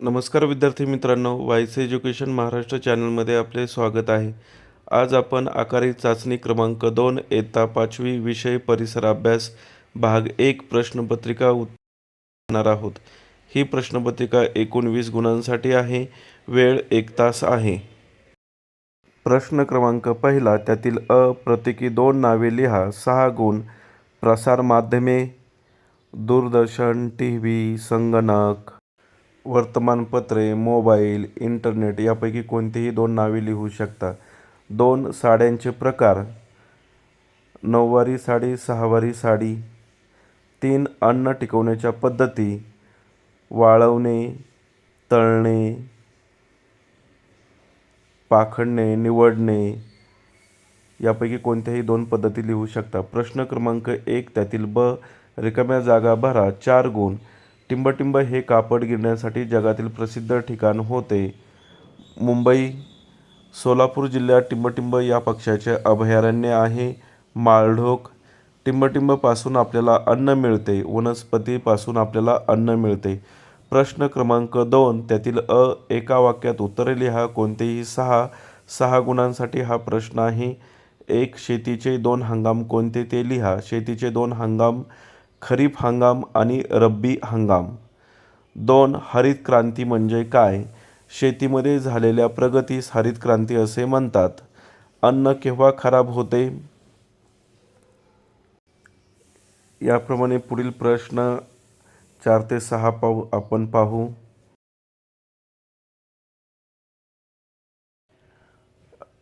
नमस्कार विद्यार्थी मित्रांनो वायस एज्युकेशन महाराष्ट्र चॅनलमध्ये आपले स्वागत आहे. आज आपण आकारी चाचणी क्रमांक दोन येता पाचवी विषय परिसर अभ्यास भाग एक प्रश्नपत्रिका उत्तर आहोत. ही प्रश्नपत्रिका एकूण वीस गुणांसाठी आहे. वेळ एक तास आहे. प्रश्न क्रमांक पहिला त्यातील अ प्रत्येकी दोन नावे लिहा. सहा गुण प्रसारमाध्यमे दूरदर्शन टी व्ही संगणक वर्तमानपत्रे मोबाईल इंटरनेट यापैकी कोणतीही दोन नावे लिहू शकता. दोन साड्यांचे प्रकार. नऊवारी साडी सहावारी साडी. तीन अन्न टिकवण्याच्या पद्धती. वाळवणे तळणे. पाखडणे निवडणे. यापैकी कोणत्याही दोन पद्धती लिहू शकता. प्रश्न क्रमांक एक त्यातील ब रिकाम्या जागा भरा चार गुण. टिंबटिंब हे कापड गिरण्यासाठी जगातील प्रसिद्ध ठिकाण होते. मुंबई सोलापूर जिल्ह्यात टिंबटिंब या पक्ष्याचे अभयारण्य आहे. माळढोक टिंबटिंबपासून आपल्याला अन्न मिळते. वनस्पतीपासून आपल्याला अन्न मिळते. प्रश्न क्रमांक दोन त्यातील अ एका वाक्यात उत्तरे लिहा. कोणतेही सहा सहा गुणांसाठी हा प्रश्न आहे. एक शेतीचे दोन हंगाम कोणते ते लिहा. शेतीचे दोन हंगाम खरीप हंगाम आणि रब्बी हंगाम. दोन हरित क्रांती म्हणजे काय? शेतीमध्ये झालेल्या प्रगतीस हरित क्रांती असे म्हणतात. अन्न केव्हा खराब होते? याप्रमाणे पुढील प्रश्न चार ते सहा पाहू आपण पाहू.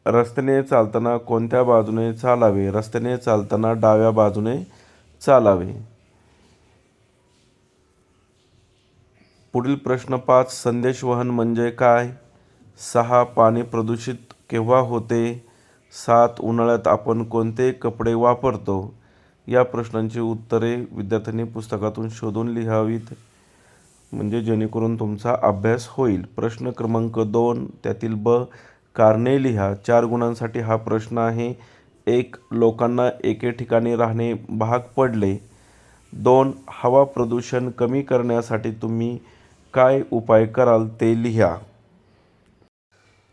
रस्त्याने चालताना कोणत्या बाजूने चालावे? रस्त्याने चालताना डाव्या बाजूने चालावे. पुढील प्रश्न पाच संदेशवहन म्हणजे काय? सहा पाणी प्रदूषित केव्हा होते? सात उन्हाळ्यात आपण कोणते कपडे वापरतो? या प्रश्नांची उत्तरे विद्यार्थ्यांनी पुस्तकातून शोधून लिहावीत. म्हणजे जेणेकरून तुमचा अभ्यास होईल. प्रश्न क्रमांक दोन त्यातील ब कारणे लिहा. चार गुणांसाठी हा प्रश्न आहे. एक लोकांना एके ठिकाणी राहणे भाग पडले. दोन हवा प्रदूषण कमी करण्यासाठी तुम्ही काय उपाय कराल ते लिहा.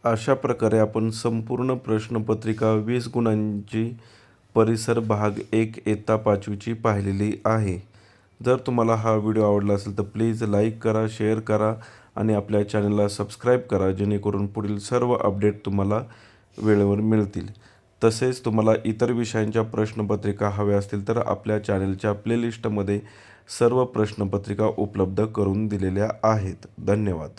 अशा प्रकारे आपण संपूर्ण प्रश्नपत्रिका वीस गुणांची परिसर भाग एक इयत्ता पाचवीची पाहिलेली आहे. जर तुम्हाला हा व्हिडिओ आवडला असेल तर प्लीज लाईक करा शेअर करा आणि आपल्या चॅनलला सबस्क्राईब करा जेणेकरून पुढील सर्व अपडेट तुम्हाला वेळेवर मिळतील. तसेच तुम्हाला इतर विषयांच्या प्रश्नपत्रिका हव्या असतील तर आपल्या चॅनलच्या प्लेलिस्टमध्ये सर्व प्रश्नपत्रिका उपलब्ध करून दिलेल्या आहेत. धन्यवाद.